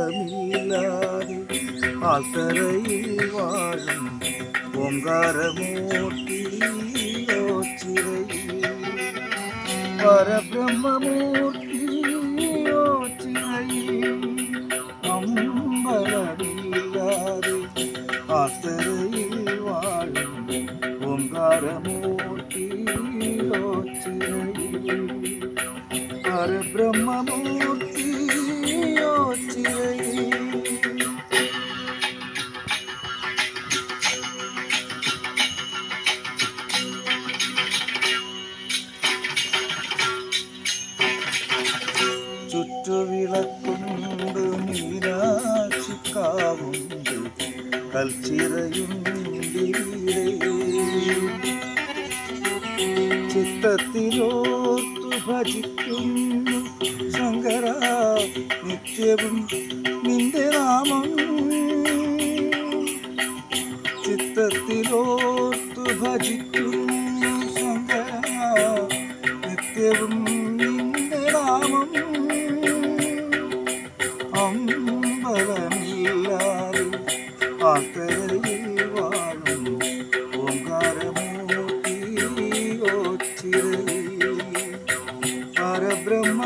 അമ്പലമില്ലാതെ ആൽത്തറയിൽ വാഴും ഓങ്കാരമൂർത്തിയോ ചിറയിൽ പരബ്രഹ്മമൂർത്തിയോ ചിറയിൽ അമ്പലമില്ലാതെ ആൽത്തറയിൽ വാഴും ഓങ്കാരമൂർത്തിയോ ചിറയിൽ ചുറ്റുവിളക്കുണ്ട് മീനാക്ഷിക്കാവുണ്ട് കൽച്ചിറയും ചിത്തത്തിലോത്തു ഭജിക്കുന്നു ശങ്കര നിത്യവും നിന്റെ നാമം. ചിത്തത്തിലോർത്തു ഭജിക്കുന്നു ശങ്കര നിത്യവും നിന്റെ നാമം. పరబ్రహ్మ